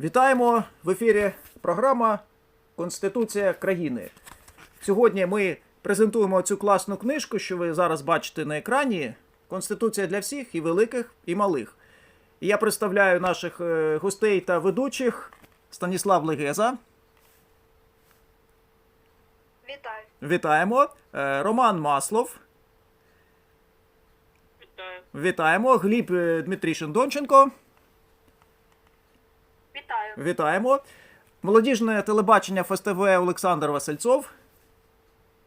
Вітаємо в ефірі програма Конституція країни. Сьогодні ми презентуємо цю класну книжку, що ви зараз бачите на екрані. Конституція для всіх і великих, і малих. І я представляю наших е, гостей та ведучих Станіслав Легеза. Вітаю. Вітаємо. Е, Роман Маслов. Вітаю. Вітаємо. Гліб е, Дмитрішин Донченко. Вітаю. Вітаємо. Молодіжне телебачення ФСТВ Олександр Васильцов.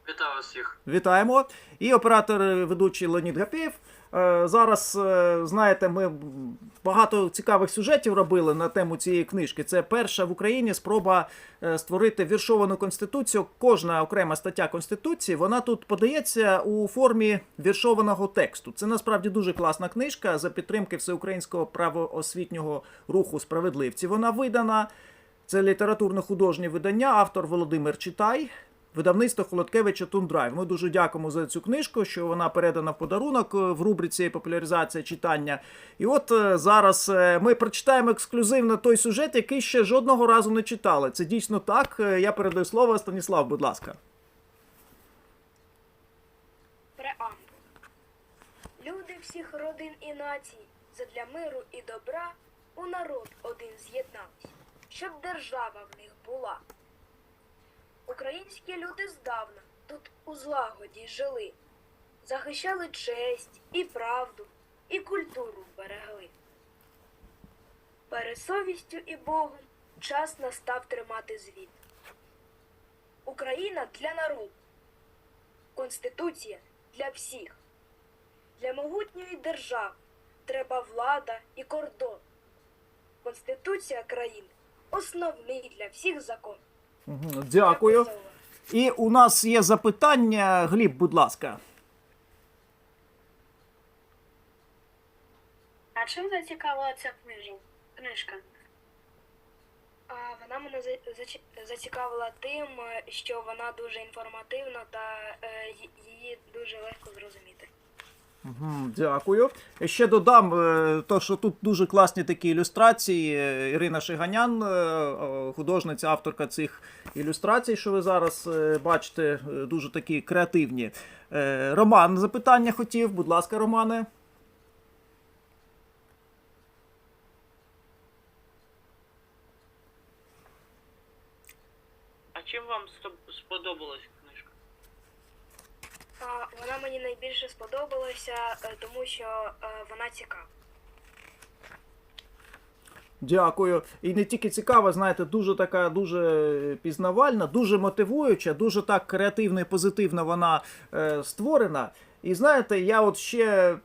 Вітаю всіх. Вітаємо. І оператор е, ведучий Леонід Гапєєв. Е, Зараз, е, знаєте, ми багато цікавих сюжетів робили на тему цієї книжки. Це перша в Україні спроба створити віршовану конституцію. Кожна окрема стаття конституції вона тут подається у формі віршованого тексту. Це насправді дуже класна книжка за підтримки всеукраїнського правоосвітнього руху справедливці. Вона видана. Це літературно-художнє видання, автор Володимир Читай. Видавництво Холодкевича Тундрайв. Ми дуже дякуємо за цю книжку, що вона передана в подарунок е, в рубриці популяризація читання. І от е, зараз е, ми прочитаємо ексклюзивно той сюжет, який ще жодного разу не читали. Це дійсно так. Я передаю слово Станіслав, будь ласка. Люди всіх родин і націй задля миру і добра у народ один з'єднались, щоб держава в них була. Українські люди здавна тут у злагоді жили, захищали честь і правду, і культуру берегли. Перед совістю і Богом час настав тримати звіт. Україна для народу. Конституція для всіх. Для могутньої держави треба влада і кордон. Конституція країни основний для всіх закон. Дякую. І у нас є запитання. Гліб, будь ласка. А чим зацікавила ця книжка? книжка? А вона мене зацікавила тим, що вона дуже інформативна та е, її дуже легко зрозуміти. Дякую. Ще додам, е, то, що тут дуже класні такі ілюстрації. Е, Ірина Шиганян, е, художниця, авторка цих ілюстрацій, що ви зараз бачите, дуже такі креативні. Роман, запитання хотів. Будь ласка, Романе. А чим вам? А мені найбільше сподобалася, е, тому що е, вона цікава. Дякую. І не тільки цікава, знаєте, дуже така, дуже пізнавальна, дуже мотивуюча, дуже так креативно і позитивно вона е, створена. І знаєте, я от ще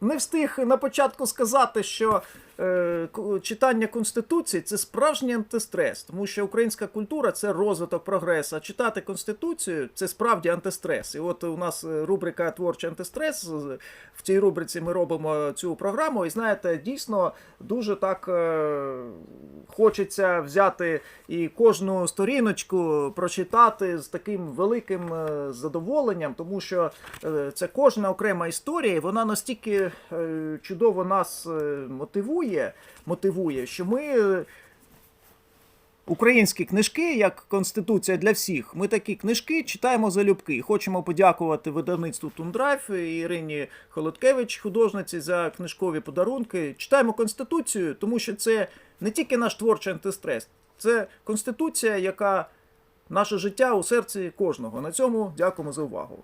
не встиг на початку сказати, що читання Конституції це справжній антистрес, тому що українська культура це розвиток прогресу. А читати Конституцію це справді антистрес. І от у нас е, рубрика Творчий антистрес. В цій рубриці ми робимо цю програму, і знаєте, дійсно дуже так е, хочеться взяти і кожну сторіночку прочитати з таким великим е, задоволенням, тому що е, це кожна окрема історія, вона настільки е, чудово нас е, мотивує, мотивує, що ми. е, Українські книжки, як Конституція для всіх, ми такі книжки читаємо залюбки. Хочемо подякувати видавництву Тундрайв і Ірині Холодкевич, художниці, за книжкові подарунки. Читаємо Конституцію, тому що це не тільки наш творчий антистрес, це Конституція, яка наше життя у серці кожного. На цьому дякуємо за увагу.